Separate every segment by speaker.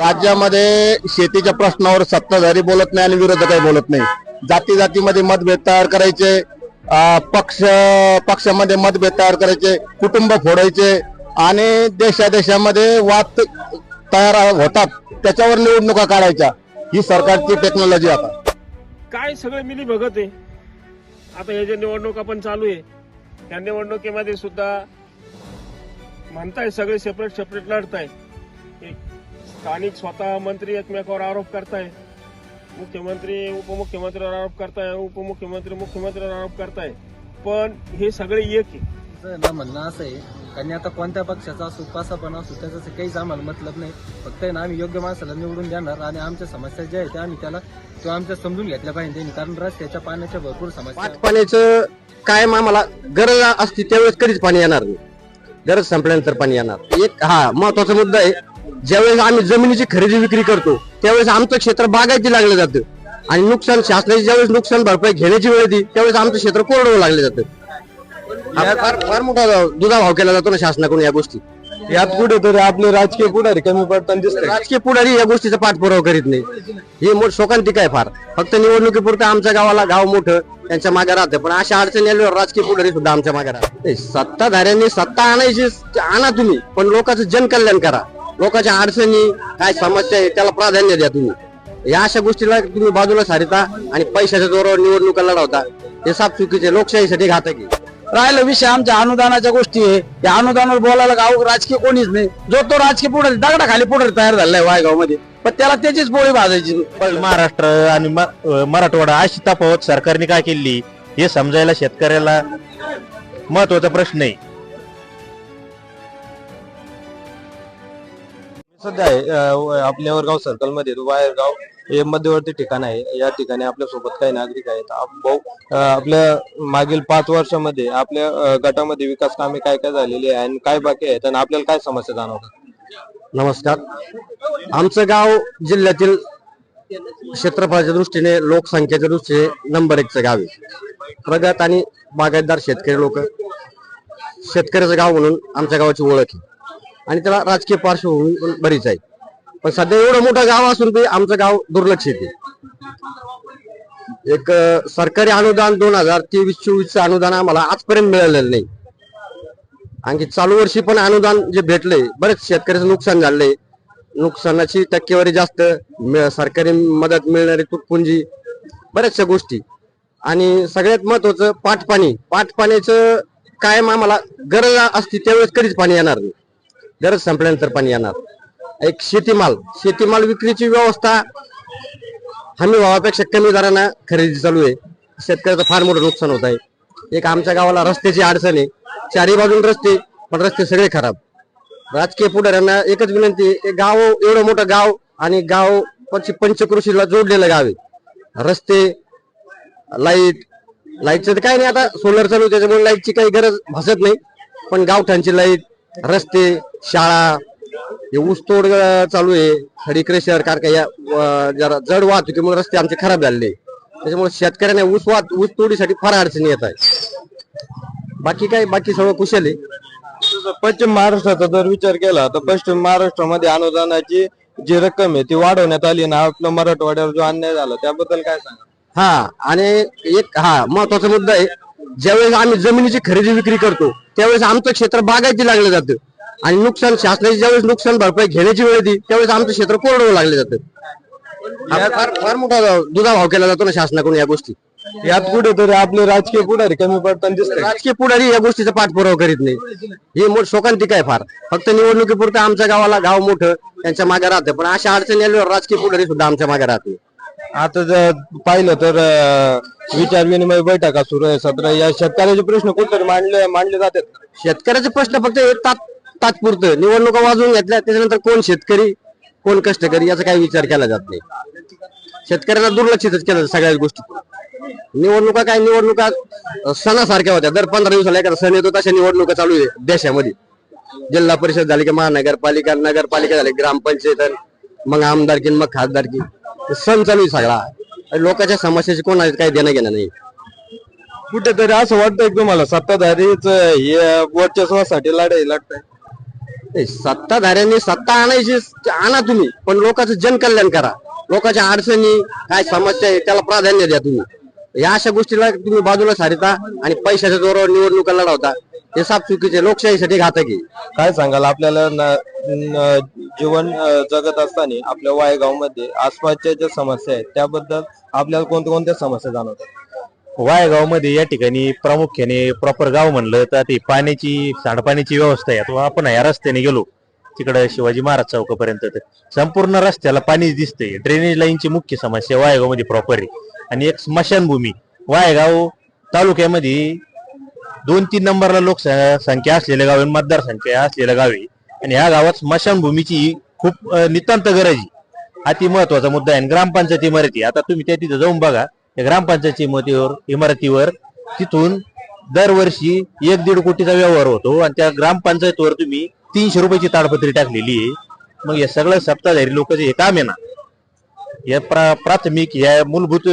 Speaker 1: राज्यामध्ये शेतीच्या प्रश्नावर सत्ताधारी बोलत नाही आणि विरोधकही बोलत नाही. जाती जातीमध्ये मतभेद तयार करायचे पक्ष पक्षामध्ये मतभेद तयार करायचे कुटुंब फोडायचे आणि देशादेशामध्ये वाद तयार होतात त्याच्यावर निवडणुका काढायच्या. ही सरकारची टेक्नॉलॉजी आता.
Speaker 2: काय सगळे मिली बघत आहे. आता हे जे निवडणुका पण चालू आहे त्या निवडणुकीमध्ये सुद्धा म्हणताय सगळे सेपरेट सेपरेट लढताय एक स्थानिक स्वतः मंत्री एकमेकावर आरोप करताय. मुख्यमंत्री उपमुख्यमंत्र्यावर आरोप करताय उपमुख्यमंत्री मुख्यमंत्र्यावर आरोप करताय. पण हे सगळे एक आहे.
Speaker 3: म्हणणं असं आहे कारण आता कोणत्या पक्षाचा असो कसा पण असो त्याचं काहीच आम्हाला मतलब नाही. फक्त आहे ना आम्ही योग्य माणसाला निवडून देणार आणि आमच्या समस्या ज्या आहेत त्या आम्ही त्याला तो आमच्या समजून घेतल्या पाहिजे. त्यांनी. कारण रस्त्याच्या पाण्याच्या भरपूर समस्या
Speaker 4: पाण्याचं कायम आम्हाला गरज असती त्यावेळेस कधीच पाणी येणार नाही. गरज संपल्यानंतर पाणी येणार. एक हा महत्त्वाचा मुद्दा आहे. ज्यावेळेस आम्ही जमिनीची खरेदी विक्री करतो त्यावेळेस आमचं क्षेत्र बागायती लागलं जातं. आणि नुकसान शासनाची ज्यावेळेस नुकसान भरपाई घेण्याची वेळ येते त्यावेळेस आमचं क्षेत्र कोरडवं लागलं जातं. हा फार फार मोठा दुधा भाव केला जातो ना शासनाकडून या गोष्टी.
Speaker 1: यात कुठेतरी आपले राजकीय पुढारी कमी पडताना दिसतात
Speaker 4: राजकीय पुढारी या गोष्टीचा पाठपुरावा करीत नाही. ही मोठ शोकांतिक आहे फार. फक्त निवडणुकीपुरतं आमच्या गावाला गाव मोठं त्यांच्या मागे राहतं. पण अशा अडचणी आल्यावर राजकीय पुढारी सुद्धा आमच्या मागे राहतात. नाही, सत्ताधाऱ्यांनी सत्ता आणायची आणा तुम्ही पण लोकांचं जनकल्याण करा. लोकांच्या अडचणी काय समस्या आहे त्याला प्राधान्य द्या तुम्ही. या अशा गोष्टीला तुम्ही बाजूला सारिता आणि पैशाच्या जोरावर निवडणुका लढवता. हे साफ चुकीचे लोकशाहीसाठी घातक आहे.
Speaker 5: राहिला विषय आमच्या अनुदानाच्या गोष्टी आहे. या अनुदानावर बोलायला गाव राजकीय कोणीच नाही. जो तो राजकीय पुढारी दगडा खाली पुढारी तयार झालाय वायगावमध्ये पण त्याला त्याचीच पोळी भाजायची.
Speaker 6: महाराष्ट्र आणि मराठवाडा अशी तफावत सरकारने काय केली? हे समजायला शेतकऱ्याला महत्त्वाचा प्रश्न आहे.
Speaker 1: सध्या आहे आपल्या वरगाव सर्कलमध्ये वायरगाव हे मध्यवर्ती ठिकाण आहे. या ठिकाणी आपल्यासोबत काही नागरिक आहेत. भाऊ आपल्या मागील पाच वर्षामध्ये आपल्या गटामध्ये विकास कामे काय काय झालेली आहे आणि काय बाकी आहेत आणि आपल्याला काय समस्या जाणवतात?
Speaker 4: नमस्कार. आमचं गाव जिल्ह्यातील क्षेत्रफळाच्या दृष्टीने लोकसंख्येच्या दृष्टीने नंबर एकचं गाव आहे. प्रगत आणि बागायतदार शेतकरी लोक. शेतकऱ्याचं गाव म्हणून आमच्या गावाची ओळख आहे. आणि त्याला राजकीय पार्श्वभूमी पण बरीच आहे. पण सध्या एवढं मोठं गाव असून ते आमचं गाव दुर्लक्षित आहे एक सरकारी अनुदान दोन हजार तेवीस चोवीसचं अनुदान आम्हाला आजपर्यंत मिळालेलं नाही. आणखी चालू वर्षी पण अनुदान जे भेटले बरेच शेतकऱ्याचं नुकसान झालंय. नुकसानाची टक्केवारी जास्त मिळ- सरकारी मदत मिळणारी तुटपुंजी बऱ्याचशा गोष्टी. आणि सगळ्यात महत्वाचं पाटपाणी. पाठपाण्याचं कायम आम्हाला गरज असती त्यावेळेस कधीच पाणी येणार नाही. गरज संपल्यानंतर पाणी येणार. एक शेतीमाल शेतीमाल विक्रीची व्यवस्था हमी भावापेक्षा कमी दरानं खरेदी चालू आहे. शेतकऱ्याचं फार मोठं नुकसान होत आहे. एक आमच्या गावाला रस्त्याची अडचण आहे. चारही बाजून रस्ते पण रस्ते सगळे खराब. राजकीय पुढाऱ्यांना एकच विनंती गाव एवढं मोठं गाव आणि गाव पंचकृषीला जोडलेलं गाव आहे. रस्ते लाइट लाईटचं तर काय नाही आता सोलर चालू आहे, त्याच्यामुळे लाईटची काही गरज भासत नाही. पण गावठांची लाइट रस्ते शाळा हे ऊसतोड चालू आहे. खडी क्रेशर कारखाना या जरा जड वाहतुकीमुळे रस्ते आमचे खराब झालेले. त्याच्यामुळे शेतकऱ्यांना ऊस वाहत ऊस तोडीसाठी फार अडचणी येत आहे बाकी काय? बाकी सगळं कुशल आहे.
Speaker 1: पश्चिम महाराष्ट्राचा जर विचार केला तर पश्चिम महाराष्ट्रामध्ये अनुदानाची जी रक्कम आहे ती वाढवण्यात आली ना. आपल्या मराठवाड्यावर जो अन्याय झाला त्याबद्दल काय सांगा?
Speaker 4: हा आणि एक हा महत्त्वाचा मुद्दा आहे. ज्यावेळेस आम्ही जमिनीची खरेदी विक्री करतो त्यावेळेस आमचं क्षेत्र बागायती लागलं जातं. आणि नुकसान शासनाची ज्यावेळेस नुकसान भरपाई घेण्याची वेळ येते त्यावेळेस आमचं क्षेत्र कोरडवं लागलं जातं. हा फार फार मोठा दुधा भाव केला जातो ना शासनाकडून या गोष्टी.
Speaker 1: यात कुठेतरी आपले राजकीय पुढारी कमी पडताना दिसतात
Speaker 4: राजकीय पुढारी या गोष्टीचा पाठपुरावा करीत नाही. ही मोठ शोकांतिक आहे फार. फक्त निवडणुकीपुरतं आमच्या गावाला गाव मोठं त्यांच्या मागे राहतं. पण अशा अडचणी आल्यावर राजकीय पुढारी सुद्धा आमच्या मागे राहते
Speaker 1: आता जर पाहिलं तर विचार विनिमय बैठका सुरू आहे सत्र या शेतकऱ्याचे प्रश्न कुठेतरी मांडले मांडले जातात.
Speaker 4: शेतकऱ्याचे प्रश्न फक्त तात्पुरतं निवडणुका वाजवून घेतल्या त्याच्यानंतर कोण शेतकरी कोण कष्टकरी याचा काही विचार केला जात नाही. शेतकऱ्यांना दुर्लक्षितच केलं सगळ्या सगळ्याच गोष्टी. निवडणुका काय निवडणुका सणासारख्या होत्या. दर पंधरा दिवसाला एखादा सण येतो तशा निवडणुका चालू आहे देशामध्ये. जिल्हा परिषद झाली की महानगरपालिका नगरपालिका झाली ग्रामपंचायत मग आमदारकी मग खासदारकी सण चालू आहे सगळा. लोकांच्या लोकांच्या समस्याची कोणाला काही देणं घेणं नाही.
Speaker 1: कुठेतरी असं वाटतंय तुम्हाला सत्ताधारीच हे वर्चस्वासाठी लढाई लागतंय.
Speaker 4: नाही, सत्ताधाऱ्यांनी सत्ता आणायची आणा तुम्ही पण लोकांचं जनकल्याण करा. लोकांच्या अडचणी काय समस्या आहे त्याला प्राधान्य द्या तुम्ही. या अशा गोष्टीला तुम्ही बाजूला सारिता आणि पैशाच्या जोरावर निवडणुका लढवता. हे साफ चुकीचे लोकशाहीसाठी घातक आहे.
Speaker 7: काय सांगाल? आपल्याला जीवन जगत असताना आपल्या वायगावमध्ये आसपासच्या ज्या समस्या आहेत त्याबद्दल आपल्याला कोणत्या कोणत्या समस्या जाणवतात?
Speaker 6: वायगावमध्ये या ठिकाणी प्रामुख्याने प्रॉपर गाव म्हणलं तर ते पाण्याची सांडपाण्याची व्यवस्था आहे. आता आपण या रस्त्याने गेलो तिकडं शिवाजी महाराज चौकापर्यंत तर संपूर्ण रस्त्याला पाणीच दिसतंय. ड्रेनेज लाईनची मुख्य समस्या वायगावमध्ये प्रॉपर आहे. आणि एक स्मशानभूमी वायगाव तालुक्यामध्ये दोन तीन नंबरला लोकसंख्या असलेलं गाव आहे मतदारसंख्या असलेलं गाव आहे. आणि ह्या गावात स्मशानभूमीची खूप नितांत गरज आहे. अति महत्त्वाचा मुद्दा आहे आणि मराठी आता तुम्ही त्या तिथं जाऊन बघा त्या ग्रामपंचायत इमारतीवर इमारतीवर तिथून दरवर्षी एक दीड कोटीचा व्यवहार होतो आणि त्या ग्रामपंचायतवर तुम्ही तीनशे रुपयाची ताडपत्री टाकलेली आहे. मग हे सगळं सत्ताधारी लोक हे काम आहे ना या प्रा- प्राथमिक या मूलभूत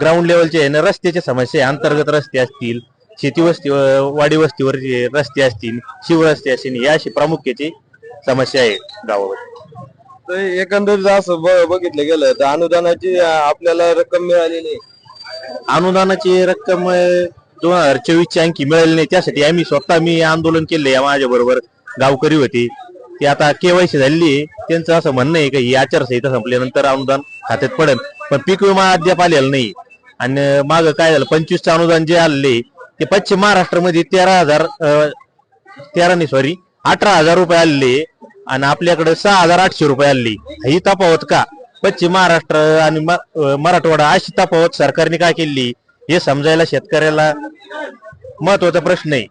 Speaker 6: ग्राउंड लेवलचे आहे ना रस्त्याच्या समस्या अंतर्गत रस्ते असतील शेती वस्ती वाडी वस्तीवर रस्ते असतील शिवरस्ते असतील या अशी प्रामुख्याची समस्या आहे गावावर
Speaker 7: तर एकंदरीत असं बघितलं गेलं तर अनुदानाची आपल्याला रक्कम मिळालेली आहे.
Speaker 6: अनुदानाची रक्कम दोन हजार चोवीस ची अंकी मिळाली नाही. त्यासाठी आम्ही स्वतः मी आंदोलन केले माझ्या बरोबर गावकरी होते. ते आता केवायसी झालेली आहे. त्यांचं असं म्हणणं आहे की ही आचारसंहिता संपल्यानंतर अनुदान खात्यात पडेल. पण पीक विमा अद्याप आलेला नाही. आणि माग काय झालं? पंचवीसचं अनुदान जे आले ते पश्चिम महाराष्ट्रामध्ये तेरा हजार तेरा नाही सॉरी अठरा हजार रुपये आलेले आणि आपल्याकडे सहा हजार आठशे रुपये आले ही तफावत का? पश्चिम महाराष्ट्र आणि मराठवाडा अशी तफावत सरकारने काय केली? हे समजायला शेतकऱ्याला महत्त्वाचा प्रश्न आहे.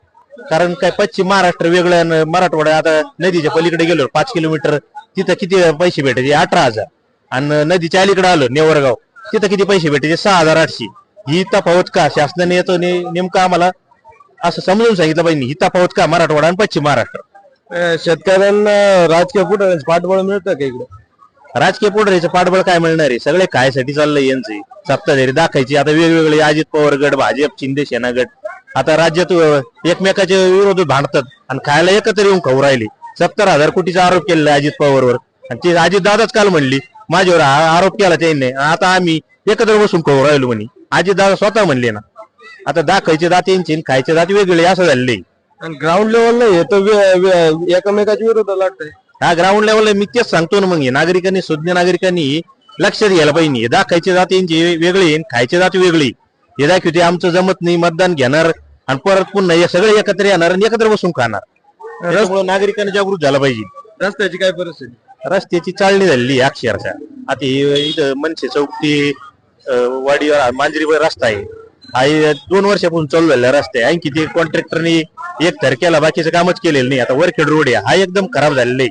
Speaker 6: कारण काय पश्चिम महाराष्ट्र वेगळं आणि मराठवाडा आता नदीच्या पलीकडे गेलो पाच किलोमीटर तिथं किती पैसे भेटायचे? अठरा हजार. आणि नदीच्या अलीकडे आलो नेवरगाव. तिथं किती पैसे भेटायचे? सहा हजार आठशे. ही तफावत का? शासनाने येतो नेमकं आम्हाला असं समजून सांगितलं पाहिजे. ही तफावत का? मराठवाडा आणि पश्चिम महाराष्ट्र?
Speaker 7: शेतकऱ्यांना राजकीय कुठं पाठबळ मिळतं का इकडे?
Speaker 6: राजकीय पुढारीचं पाठबळ काय मिळणार आहे? सगळे खायसाठी चाललंय यांचे. सत्ताधारी दाखायची. आता वेगवेगळे अजित पवार गट भाजप शिंदे सेना गट. आता राज्यात एकमेकाचे एकमेकाच्या विरोधात भांडतात आणि खायला एकत्र येऊन खाऊ राहिले. सत्तर हजार कोटीचा आरोप केलेला अजित पवारवर. आणि ते अजित दादाच काल म्हणली माझ्यावर आरोप केला त्यांनी. आता आम्ही एकत्र बसून खाऊ राहिलो म्हणे. अजित दादा स्वतः म्हणले ना आता दाखायचे दात यांचे आणि खायचे दात वेगळे असं झाले
Speaker 7: आणि ग्राउंड लेवलला हे तर वे- वे- एकमेकाच्या विरोधात लढतंय
Speaker 6: हा ग्राउंड लेवलला मी तेच सांगतो ना मग हे. नागरिकांनी सुज्ञ नागरिकांनी लक्षात घ्यायला पाहिजे. हे दाखायचे जात यांचे वेगळे आणि खायचे जात वेगळी. हे दाखवते आमचं जमत नाही मतदान घेणार आणि परत पुन्हा हे सगळे एकत्र येणार आणि एकत्र बसून खाणार. त्याच्यामुळे नागरिकांनी जागृत झाला पाहिजे.
Speaker 7: रस्त्याची काय परिस्थिती?
Speaker 6: रस्त्याची चालणी झालेली आहे अक्षरशः. आता हे इथं मनसे चौक ते अं, वाडीवर मांजरीवर रस्ता आहे. हा दोन वर्षापासून चालू झालेला रस्ता आहे. आणखी ते कॉन्ट्रॅक्टरनी एक थरक्याला बाकीचं कामच केलेलं नाही. आता वरखेड रोड आहे. हा एकदम खराब झालेला आहे.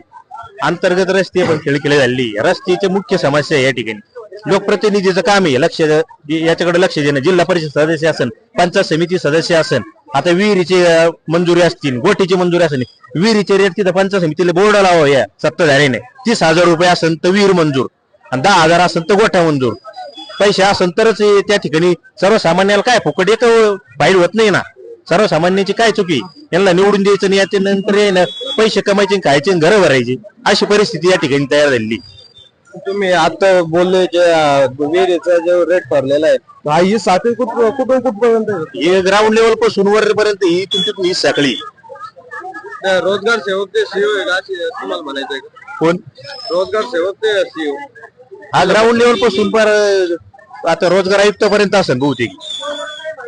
Speaker 6: अंतर्गत रस्ते पण खेळखेळे झालेली रस्त्याची मुख्य समस्या आहे या ठिकाणी. लोकप्रतिनिधीचं काम आहे. लक्ष याच्याकडे लक्ष देणं. जिल्हा परिषद सदस्य असन पंचायत समिती सदस्य असन. आता विहिरीची मंजुरी असतील गोटीची मंजुरी असेल विहिरीचे रेट तिथं पंचायत समितीला बोर्ड लावा या सत्ताधारीने तीस हजार रुपये असेल तर विहीर मंजूर. आणि दहा हजार असेल तर गोठा मंजूर. पैसे असेल तरच त्या ठिकाणी सर्वसामान्याला काय फुकट एक फाईल होत नाही ना. सर्वसामान्याची काय चुकी? यांना निवडून द्यायचं नाही याच्या नंतर आहे पैसे कमायचे आणि खायचे आणि घरं भरायची. अशी परिस्थिती या ठिकाणी तयार झालेली.
Speaker 7: तुम्ही आता बोलले जे विहिरीचा जो रेट भरलेला आहे हा ही साखळी कुठ कुठून कुठपर्यंत आहे?
Speaker 6: हे ग्राउंड लेवलपासून वरपर्यंत ही तुमची ही साखळी.
Speaker 7: रोजगार सेवक ते सीओ आहे का अशी तुम्हाला म्हणायचंय का?
Speaker 6: कोण?
Speaker 7: रोजगार सेवक ते सीओ
Speaker 6: हा ग्राउंड लेवलपासून पर आता रोजगार आयुक्त पर्यंत असेल बहुतेक.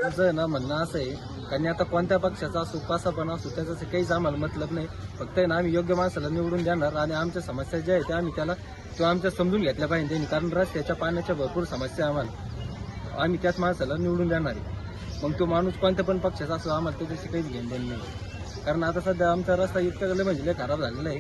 Speaker 3: तुझं आहे ना म्हणणं असं आहे. कारण आता कोणत्या पक्षाचा असो कसा पण असो त्याचं काहीच आम्हाला मतलब नाही. फक्त आहे ना आम्ही योग्य माणसाला निवडून देणार आणि आमच्या समस्या ज्या आहेत त्या आम्ही त्याला तो आमच्या समजून घेतल्या पाहिजे. त्यांनी कारण रस्त्याच्या पाण्याच्या भरपूर समस्या आम्हाला. आम्ही त्याच माणसाला निवडून देणार आहे. मग तो माणूस कोणत्या पण पक्षाचा असो आम्हाला त्याच्याशी काहीच घेणं नाही. कारण आता सध्या आमचा रस्ता इतका लय म्हणजे लय खराब झालेला आहे.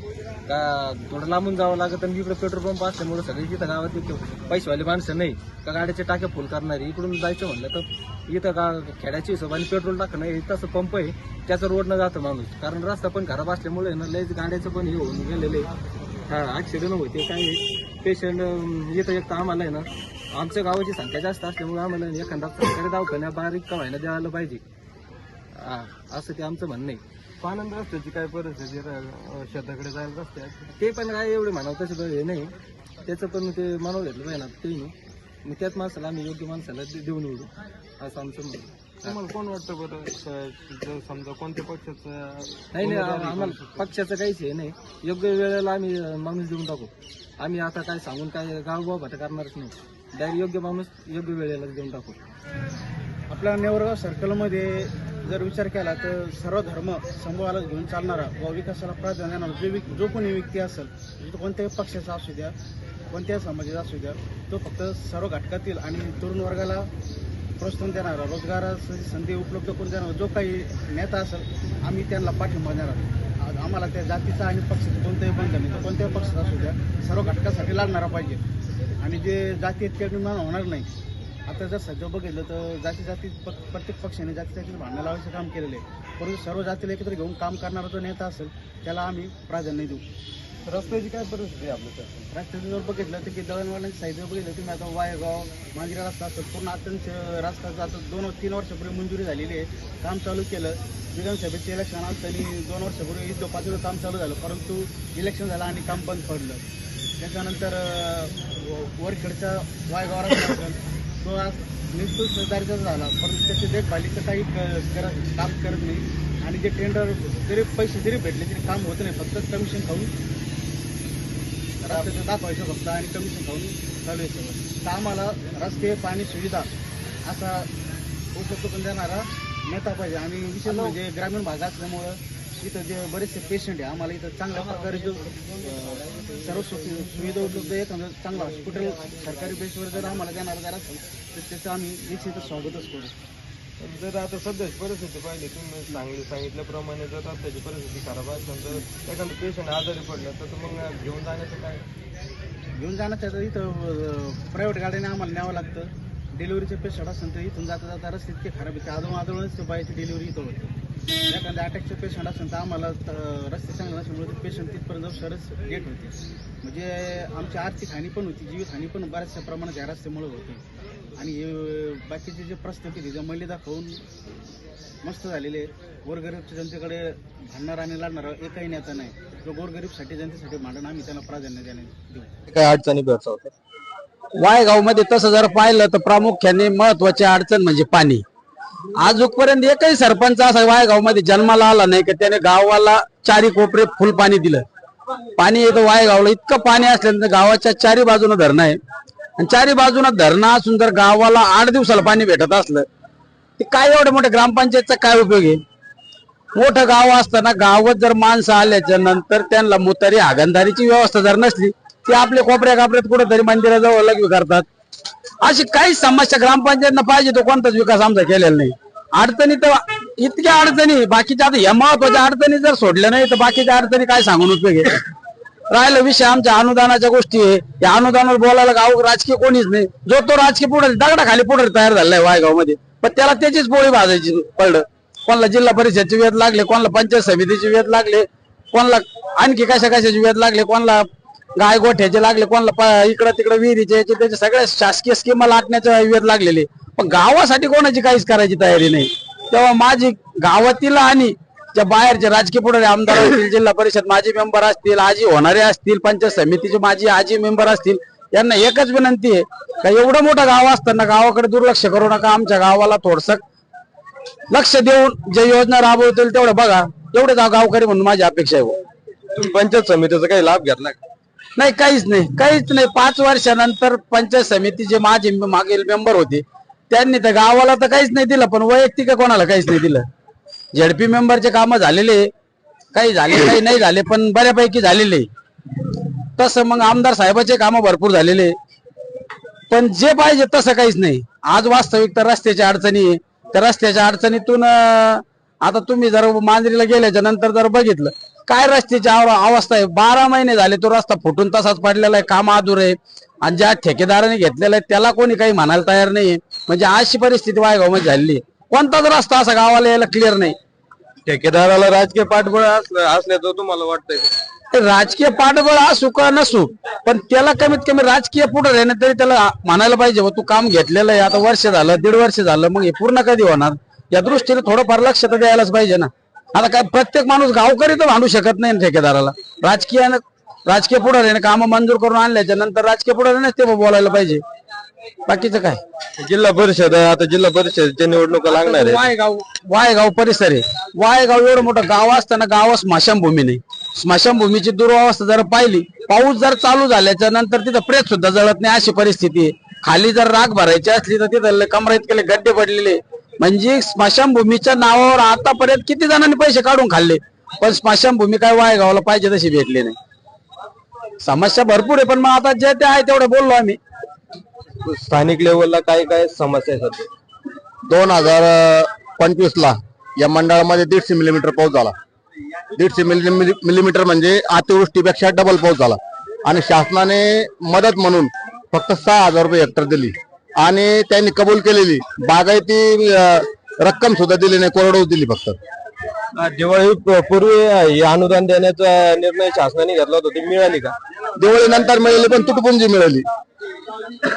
Speaker 3: का थोडं लांबून जावं लागत आणि इकडे पेट्रोल पंप असल्यामुळे सगळी तिथं गावात येतो पैसेवाले माणसं नाही. का गाड्याच्या टाक्या फुल करणारी. इकडून जायचं म्हणलं तर इथं का खेड्याच्या हिशोबाने पेट्रोल टाकणं हे तसं पंप आहे. त्याचं रोडनं जातं माणूस. कारण रस्ता पण खराब असल्यामुळे ना लयच गाड्याचं पण हे होऊन गेलेलं आहे. हा ॲक्सिडेंट होते काय पेशंट येतं एक तर आम्हाला आहे ना आमच्या गावाची संख्या जास्त असल्यामुळे आम्हाला एखादा सरकारी दवाखान्या बारीक का व्हायला द्यायला पाहिजे. हां असं ते आमचं म्हणणं आहे. पानंद रस्त्याची काय परिस्थिती रा- शेताकडे जायला रस्त्यात ते पण काय एवढे म्हणावं तसे हे नाही. त्याचं पण ते मानव घेतलं पाहिजे ना ते नाही. मग त्याच माणसाला आम्ही योग्य माणसाला दे- देऊन निवडू असं आमचं आहे.
Speaker 2: तुम्हाला कोण वाटतं बरं जर समजा कोणत्या पक्षाचं
Speaker 3: नाही नाही आम- आम्हाला पक्षाचं काहीच हे नाही. योग्य वेळेला आम्ही अं, माणूस देऊन टाकू. आम्ही आता काय सांगून काय गाव भाट करणारच नाही. डायरेक्ट योग्य माणूस योग्य वेळेला देऊन टाकू.
Speaker 8: आपल्या नेवरगाव सर्कलमध्ये जर विचार केला तर सर्व धर्म समूहाला घेऊन चालणारा व विकासाला प्राधान्य देणारा जो व्यक्- जो कोणी व्यक्ती असेल तो कोणत्याही पक्षाचा असू द्या कोणत्याही समाजाचा असू द्या तो फक्त सर्व घटकातील आणि तरुण वर्गाला प्रोत्साहन देणारा रोजगाराची संधी उपलब्ध करून देणारा जो काही नेता असेल आम्ही त्यांना पाठिंबा देणार आम्हाला त्या जातीचा आणि पक्षाचं कोणतंही बंधन नाही. तो कोणत्याही पक्षाचा असू द्या सर्व घटकासाठी लागणारा पाहिजे. आणि जे जाती इतक्या निर्माण होणार नाही. आता जर सध्या बघितलं तर जाती जाती प्रत्येक पक्षाने जाती जातीला भांडणं लावायचं काम केलेलं आहे. परंतु सर्व जातीला एकत्र घेऊन काम करणारा जो नेता असेल त्याला आम्ही प्राधान्य देऊ.
Speaker 3: रस्त्याची काय परिस्थिती आहे आपल्या
Speaker 8: रस्त्याचं जर बघितलं तर की दळणवळणाची साईड जर बघितलं तुम्ही आता वायगाव मांजरा रस्ता असेल पूर्ण अत्यंत रस्ता आता दोन तीन वर्षापूर्वी मंजुरी झालेली आहे काम चालू केलं. विधानसभेचे इलेक्शन आलं आणि दोन वर्षापूर्वी युद्ध पातळीवर काम चालू झालं परंतु इलेक्शन झालं आणि काम बंद पडलं. त्याच्यानंतर अं, व- वरखेडचा वायगाव रस्ता तो आज निष्ठूर दर्जाचा झाला परंतु त्याची देखभालीचं काही काम करत नाही. आणि जे टेंडर जरी पैसे जरी भेटले तरी काम होत नाही. फक्त कमिशन खाऊन रस्त्याचं दाखवायचं फक्त आणि कमिशन खाऊन चालू आहे तर आम्हाला रस्ते पाणी सुविधा असा उपलब्ध करून देणारा नेता पाहिजे. आणि विशेष म्हणजे ग्रामीण भाग असल्यामुळं इथं जे बरेचसे पेशंट आहे आम्हाला इथं चांगल्या प्रकारे जो सर्व सुविधा उपलब्ध एखादं चांगला हॉस्पिटल सरकारी बेसवर जर आम्हाला देणार जर असेल तर त्याचं आम्ही निश्चितच स्वागतच करू.
Speaker 2: जर आता सध्याची परिस्थिती पाहिली तुम्ही सांगली सांगितल्याप्रमाणे जर रस्त्याची परिस्थिती खराब असेल तर एखादं पेशंट आजारी पडलं तर मग घेऊन जाण्याचं काय?
Speaker 8: घेऊन जाण्याचं तर इथं प्रायव्हेट गाड्याने आम्हाला न्यावं लागतं. डिलिव्हरीचे पेशंट असेल तर इथून जाता जाता रस्ते इतके खराब आहे आदळून आदळूनच ते बाईची डिलिव्हरी इथं होते. एखाद्या अटॅकचे पेशंट असेल तर आम्हाला रस्ते चांगले नसल्यामुळे ते पेशंट तिथपर्यंत जाऊ सरस गेट होते. म्हणजे आमची आर्थिक हानी पण होती जीवित हानी पण बऱ्याचशा प्रमाणात या रस्त्यामुळे होते. आणि बाकीचे जे प्रस्ताव ज्या मल्ली दाखवून मस्त झालेले गोरगरीबच्या जनतेकडे भांडणार आणि लढणार एकही नेता नाही. जो गोरगरीबसाठी जनतेसाठी भांडण आम्ही त्यांना प्राधान्य देणे
Speaker 7: काय अडचणी भेडसावतात
Speaker 5: वायगाव तसं जर पाहिलं तर प्रामुख्याने महत्वाची अडचण म्हणजे पाणी. आजपर्यंत एकही सरपंच असा वायगावमध्ये जन्माला आला नाही की त्याने गावाला चारी कोपरे फुल पाणी दिलं. पाणी येतं वायगावला इतकं पाणी असल्यानंतर गावाच्या चारी बाजूनं धरणं आहे. आणि चारी बाजूनं धरणं असून जर गावाला आठ दिवसाला पाणी भेटत असलं ते काय एवढं मोठं ग्रामपंचायतचा काय उपयोग आहे? मोठं गाव असताना गावात जर माणसं आल्याच्यानंतर त्यांना मुतारी हागणदारीची व्यवस्था जर नसली ते आपले कोपऱ्या कापऱ्यात कुठेतरी मंदिराजवळ लग्न करतात. अशी काही समस्या ग्रामपंचायतनं पाहिजे तो कोणताच विकास आमचा केलेला नाही. अडचणी तर इतक्या अडचणी बाकीच्या आता या महत्त्वाच्या अडचणी जर सोडल्या नाही तर बाकीच्या अडचणी काय सांगून उपयोग आहे? राहिला विषय आमच्या अनुदानाच्या गोष्टी आहे. या अनुदानावर बोलायला गाव राजकीय कोणीच नाही. जो तो राजकीय पुढे दगडाखाली पुढे तयार झालाय वायगावमध्ये पण त्याला त्याचीच पोळी भाजायची पडलं. कोणाला जिल्हा परिषदचे वेध लागले कोणाला पंचायत समितीचे वेध लागले कोणाला आणखी कशा कशाचे वेध लागले कोणाला गाय गोठ्याचे लागले कोणाला इकडं तिकडं विहिरीचे याचे त्याचे सगळ्या शासकीय स्कीमा लाटण्याचे वेध लागलेले. पण गावासाठी कोणाची काहीच करायची तयारी नाही. तेव्हा माझी गावातील आणि ज्या बाहेरचे राजकीय पुढारी आमदार असतील जिल्हा परिषद माजी मेंबर असतील आजी होणारे असतील पंचायत समितीचे माजी आजी मेंबर असतील यांना एकच विनंती आहे का एवढं मोठं गाव असताना गावाकडे दुर्लक्ष करू नका आमच्या गावाला थोडस लक्ष देऊन जे योजना राबवतील तेवढं बघा. एवढे गावकरी म्हणून माझी अपेक्षा आहे हो.
Speaker 7: पंचायत समितीचा काही लाभ घेतला का?
Speaker 5: नाही काहीच नाही. काहीच नाही. पाच वर्षानंतर पंचायत समितीचे माझे मागील मेंबर होते त्यांनी तर गावाला तर काहीच नाही दिलं पण वैयक्तिक कोणाला काहीच नाही दिलं. झेडपी मेंबरचे काम झालेले काही झाले काही नाही झाले पण बऱ्यापैकी झालेले तसं मग आमदार साहेबाचे काम भरपूर झालेले पण जे पाहिजे तसं काहीच नाही. आज वास्तविक तर रस्त्याच्या अडचणी आहे. त्या रस्त्याच्या अडचणीतून आता तुम्ही जर मांजरीला गेल्याच्यानंतर जर बघितलं काय रस्त्याची अवस्था आहे? बारा महिने झाले तो रस्ता फुटून तसाच पडलेला आहे काम अधूर आहे. आणि ज्या ठेकेदाराने घेतलेला आहे त्याला कोणी काही म्हणायला तयार नाही म्हणजे अशी परिस्थिती वायगावमध्ये झालेली कोणताच रस्ता असा गावाला यायला क्लिअर नाही.
Speaker 7: ठेकेदाराला राजकीय पाठबळ असलं असल्याचं तुम्हाला वाटतंय
Speaker 5: राजकीय पाठबळ असू का नसू पण त्याला कमीत कमी राजकीय पुढे राहणं तरी त्याला म्हणायला पाहिजे "बुवा, तू काम घेतलेलं आहे आता वर्ष झालं दीड वर्ष झालं मग हे पूर्ण कधी होणार? या दृष्टीने थोडंफार लक्ष तर द्यायलाच पाहिजे ना. आता काय प्रत्येक माणूस गावकरी तर भांडू शकत नाही ठेकेदाराला. राजकीय राजकीय पुढाऱ्याने कामं मंजूर करून आणल्याच्या नंतर राजकीय पुढाऱ्यानेच ते बोलायला पाहिजे. बाकीचं काय?
Speaker 7: जिल्हा परिषद आता जिल्हा परिषदच्या निवडणुका लागणार आहेत.
Speaker 5: वायगाव वायगाव परिसर आहे. वायगाव एवढं मोठं गाव असताना गावात स्मशानभूमी नाही. स्मशानभूमीची दुरावस्था जर पाहिली पाऊस जर चालू झाल्याच्यानंतर तिथं प्रेत सुद्धा जळत नाही अशी परिस्थिती आहे. खाली जर राग भरायची असली तर तिथं कमरा इतके गड्डे पडलेले. म्हणजे स्मशानभूमीच्या नावावर आतापर्यंत किती जणांनी पैसे काढून खाल्ले? पण स्मशानभूमी काय वायगावला पाहिजे तशी भेटली नाही. समस्या भरपूर आहे पण मग आता जे ते आहे तेवढं बोललो आम्ही.
Speaker 7: स्थानिक लेवलला काय काय समस्या आहे सध्या?
Speaker 1: दोन हजार पंचवीस ला या मंडळामध्ये दीडशे मिलीमीटर पाऊस झाला. दीडशे मिलीमीटर म्हणजे अतिवृष्टीपेक्षा डबल पाऊस झाला. आणि शासनाने मदत म्हणून फक्त सहा हजार रुपये हेक्टर दिली. आणि त्यांनी कबूल केलेली. बागायती रक्कम सुद्धा दिली नाही कोरडो दिली फक्त.
Speaker 7: दिवाळी पूर्वी हे अनुदान देण्याचा निर्णय शासनाने घेतला होता ती मिळाली का?
Speaker 1: दिवाळी नंतर मिळाली पण तुटपुंजी मिळाली.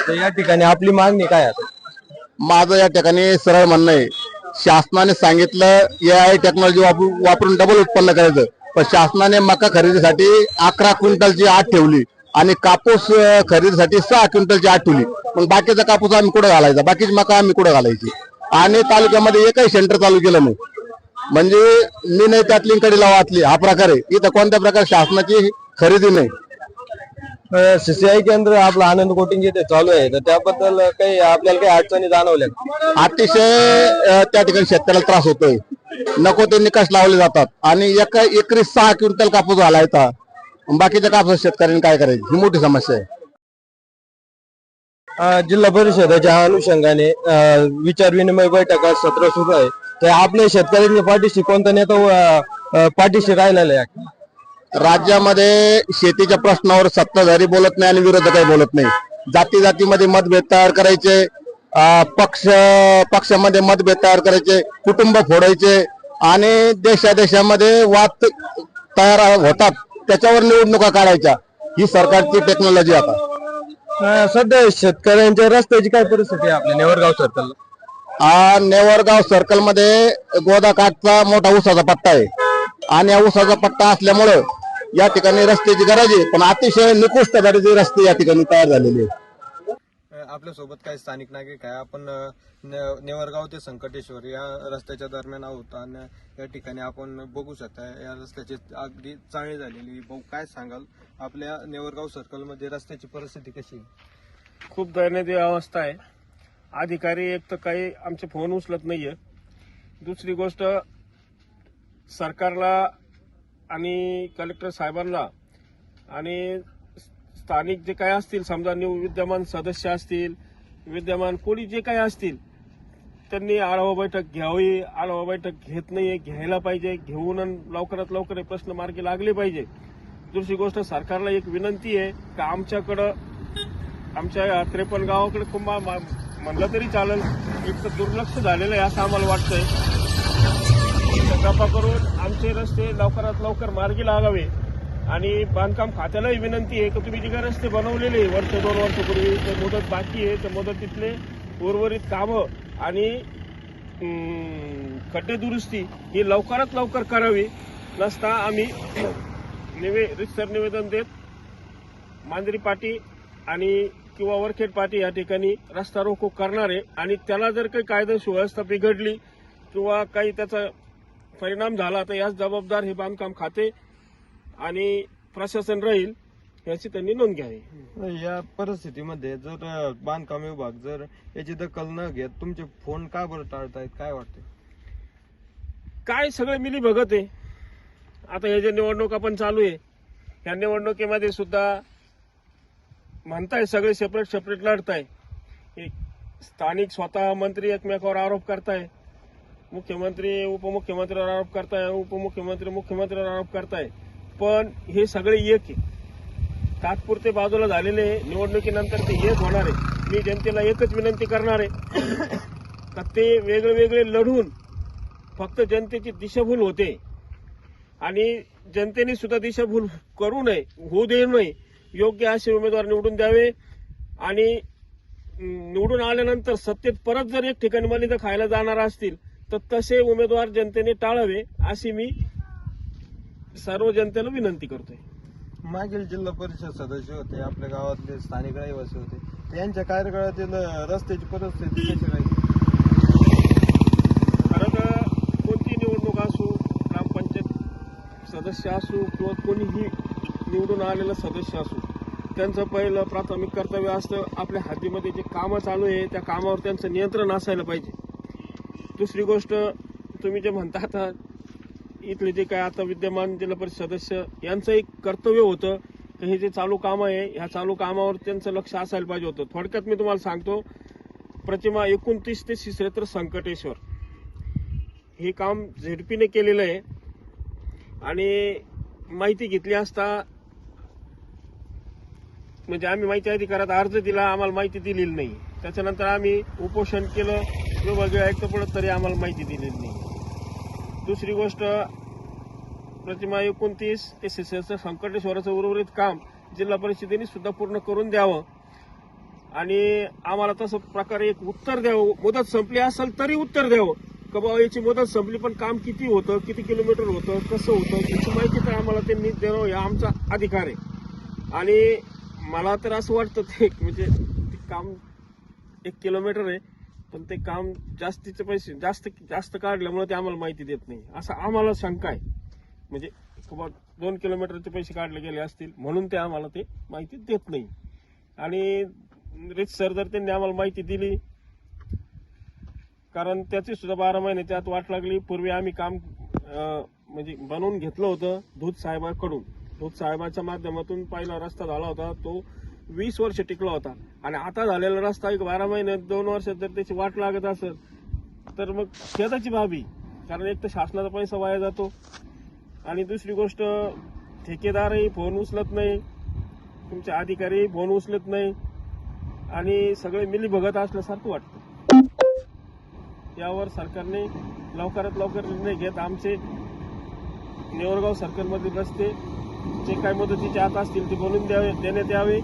Speaker 7: तर या ठिकाणी आपली मागणी काय आहे?
Speaker 1: माझं या ठिकाणी सरळ म्हणणं आहे शासनाने सांगितलं ए आय टेक्नॉलॉजी वापरून डबल उत्पन्न करायचं. पण शासनाने मका खरेदीसाठी अकरा क्विंटलची आठ ठेवली. आणि कापूस खरेदीसाठी सहा क्विंटलची आठ ठेवली. मग बाकीचा कापूस आम्ही कुठं घालायचा? बाकीची मका आम्ही कुठं घालायची? आणि तालुक्यामध्ये एकही सेंटर चालू केलं नाही. म्हणजे मी नाही त्यातली कडीला वाचली. हा प्रकार आहे. इथं कोणत्या प्रकार? शासनाची खरेदी नाही.
Speaker 7: सीसीआय केंद्र आपलं आनंद कोटिंग जिथे चालू आहे. तर त्याबद्दल काही आपल्याला काही अडचणी जाणवल्या?
Speaker 1: अतिशय त्या ठिकाणी शेतकऱ्याला त्रास होतोय. नको ते निकष लावले जातात. आणि एका एकरी सहा क्विंटल कापूस घालायचा. बाकीच्या कापूस शेतकऱ्यांनी काय करायची? ही मोठी समस्या आहे.
Speaker 7: जिल्हा परिषदेच्या अनुषंगाने विचार विनिमय बैठका सत्र सुरू आहे. तर आपल्या शेतकऱ्यांच्या पाठीशी कोणता नेता पाठीशी राहिलेला आहे?
Speaker 1: राज्यामध्ये शेतीच्या प्रश्नावर सत्ताधारी बोलत नाही आणि विरोधकही बोलत नाही. जाती जातीमध्ये मतभेद तयार करायचे पक्ष पक्षामध्ये मतभेद तयार करायचे कुटुंब फोडायचे आणि देशादेशामध्ये वाद तयार होतात. त्याच्यावर निवडणुका काढायच्या. ही सरकारची टेक्नॉलॉजी आता.
Speaker 7: अं, सध्या शेतकऱ्यांच्या रस्त्याची काय परिस्थिती आहे आपल्या नेवरगाव सर्कलला
Speaker 1: हा नेवरगाव सर्कलमध्ये गोदाकाठचा मोठा ऊसाचा पट्टा आहे. आणि या ऊसाचा पट्टा असल्यामुळं या ठिकाणी रस्त्याची गरज आहे. पण अतिशय निकृष्ट दर्जाचे रस्ते या ठिकाणी तयार झालेले आहेत.
Speaker 3: आपल्यासोबत काही स्थानिक नागरिक आहे. आपण ने- नेवरगाव ते संकटेश्वर या रस्त्याच्या दरम्यान आहोत आणि या ठिकाणी आपण बघू शकता या रस्त्याची अगदी चाळी झालेली भाऊ काय सांगाल? आपल्या नेवरगाव सर्कलमध्ये रस्त्याची परिस्थिती कशी आहे?
Speaker 2: खूप दयनीय अवस्था आहे. अधिकारी एक तर काही आमचे फोन उचलत नाहीये. दुसरी गोष्ट सरकारला आणि कलेक्टर साहेबांना आणि स्थानिक जे काही असतील समजा निव विद्यमान सदस्य असतील विद्यमान कोणी जे काही असतील त्यांनी आढावा बैठक घ्यावी. आढावा बैठक घेत नाहीये घ्यायला पाहिजे. घेऊन लवकरात लवकर हे प्रश्न मार्गी लागले पाहिजे. दुसरी गोष्ट सरकारला एक विनंती आहे का आमच्याकडं आमच्या त्रेपन्न गावाकडे कुंभा म्हणलं तरी चालेल. एक तर दुर्लक्ष झालेलं आहे असं आम्हाला वाटतंय. कृपा करून आमचे रस्ते लवकरात लवकर मार्गी लागावे. आणि बांधकाम खात्यालाही विनंती आहे. की तुम्ही जे रस्ते बनवलेले आहे वर्ष दोन वर्षपूर्वी ते मुदत बाकी आहे. त्या मुदतीतले उर्वरित कामं आणि खड्डे दुरुस्ती ही लवकरात लवकर करावी. नसता आम्ही निवे रितसर निवेदन देत मांजरी पाटी आणि किंवा वरखेड पाटी या ठिकाणी रस्ता रोको करणार आहे. आणि त्याला जर काही कायदा सुव्यवस्था बिघडली किंवा काही त्याचा परिणाम झाला तर याच जबाबदार हे बांधकाम खाते आणि प्रशासन राहील याची त्यांनी नोंद घ्यावी.
Speaker 7: या परिस्थितीमध्ये जर बांधकाम विभाग जर याची दखल न घेत तुमचे फोन का बरं टाळतायत? काय वाटतं
Speaker 2: काय सगळे मिली भगत आहे. आता हे जे निवडणुका पण चालू आहे या निवडणुकीमध्ये सुद्धा म्हणताय सगळे सेपरेट सेपरेट लढताय. एक स्थानिक स्वतः मंत्री एकमेकावर आरोप करताय. मुख्यमंत्री उपमुख्यमंत्र्यावर आरोप करताय उपमुख्यमंत्री मुख्यमंत्र्यावर आरोप करताय. पण हे सगळे एक आहे. तात्पुरते बाजूला झालेले निवडणुकीनंतर ते एक होणार आहे. मी जनतेला एकच विनंती करणार आहे का ते वेगळे वेगळे लढून फक्त जनतेची दिशाभूल होते. आणि जनतेने सुद्धा दिशाभूल करू नये होऊ देऊ नये योग्य असे उमेदवार निवडून द्यावे. आणि निवडून आल्यानंतर सत्तेत परत जर एक ठिकाणी मलिदा खायला जाणार असतील तर तसे उमेदवार जनतेने टाळावे अशी मी सर्व जनतेला विनंती करतोय.
Speaker 7: मागील जिल्हा परिषद सदस्य होते आपल्या गावातले स्थानिक रहिवासी होते. त्यांच्या कार्यकाळातील रस्त्याची परिस्थिती कशी राहील?
Speaker 2: कारण कोणती निवडणूक असो ग्रामपंचायत सदस्य असो किंवा कोणीही निवडून आलेलं सदस्य असो त्यांचं पहिलं प्राथमिक कर्तव्य असतं आपल्या हातीमध्ये जे कामं चालू आहे त्या कामावर त्यांचं नियंत्रण असायला पाहिजे. दुसरी गोष्ट तुम्ही जे म्हणता आता इथले जे काय आता विद्यमान जिल्हा परिषद सदस्य यांचं एक कर्तव्य होतं की हे जे चालू कामं आहे ह्या चालू कामावर त्यांचं लक्ष असायला पाहिजे होतं. थोडक्यात मी तुम्हाला सांगतो प्रतिमा एकोणतीस ते श्रीक्षेत्र संकटेश्वर. हे काम झेडपीने केलेलं आहे. आणि माहिती घेतली असता म्हणजे आम्ही माहिती अधिकारात अर्ज दिला आम्हाला माहिती दिलेली नाही. त्याच्यानंतर आम्ही उपोषण केलं विभागीय ऐकतं पडत तरी आम्हाला माहिती दिलेली नाही. दुसरी गोष्ट प्रतिमा एकोणतीस ते शिष्याचं संकटेश्वराचं उर्वरित काम जिल्हा परिषदेने सुद्धा पूर्ण करून द्यावं. आणि आम्हाला तसं प्रकारे एक उत्तर द्यावं. मुदत संपली असेल तरी उत्तर द्यावं. का याची मुदत संपली पण काम किती होतं किती किलोमीटर होतं कसं होतं याची माहिती तर आम्हाला त्यांनी देणं हा आमचा अधिकार आहे. आणि मला तर असं वाटतं ते म्हणजे काम एक किलोमीटर आहे. पण ते काम जास्तीचे पैसे जास्त जास्त काढल्यामुळे ते आम्हाला माहिती देत नाही. असं आम्हाला शंका आहे. म्हणजे बाबा दोन किलोमीटरचे पैसे काढले गेले असतील म्हणून ते आम्हाला ते माहिती देत नाही. आणि रिच सर जर त्यांनी आम्हाला माहिती दिली कारण त्याची सुद्धा बारा महिने त्यात वाट लागली. पूर्वी आम्ही काम म्हणजे बनवून घेतलं होतं दूध साहेबाकडून. दूध साहेबाच्या माध्यमातून पहिला रस्ता झाला होता तो वीस वर्ष टिकला होता. आणि आता झालेला रस्ता एक बारा महिने दोन वर्षात जर त्याची वाट लागत असेल तर मग शेताची बाबी. कारण एक तर शासनाचा पैसा वाया जातो. आणि दुसरी गोष्ट ठेकेदारही फोन उचलत नाही. तुमचे अधिकारी फोन उचलत नाही. आणि सगळे मिली भगत असल्यासारखं वाटतं. यावर सरकारने लवकरात लवकर निर्णय घेत आमचे नेवरगाव सर्कलमधील रस्ते जे काही मदतीचे आत असतील ते बनवून द्यावे देण्यात यावे.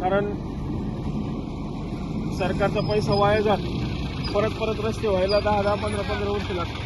Speaker 2: कारण सरकारचा पैसा वाया जात. परत परत रस्ते व्हायला दहा दहा पंधरा पंधरा वर्ष लागतात.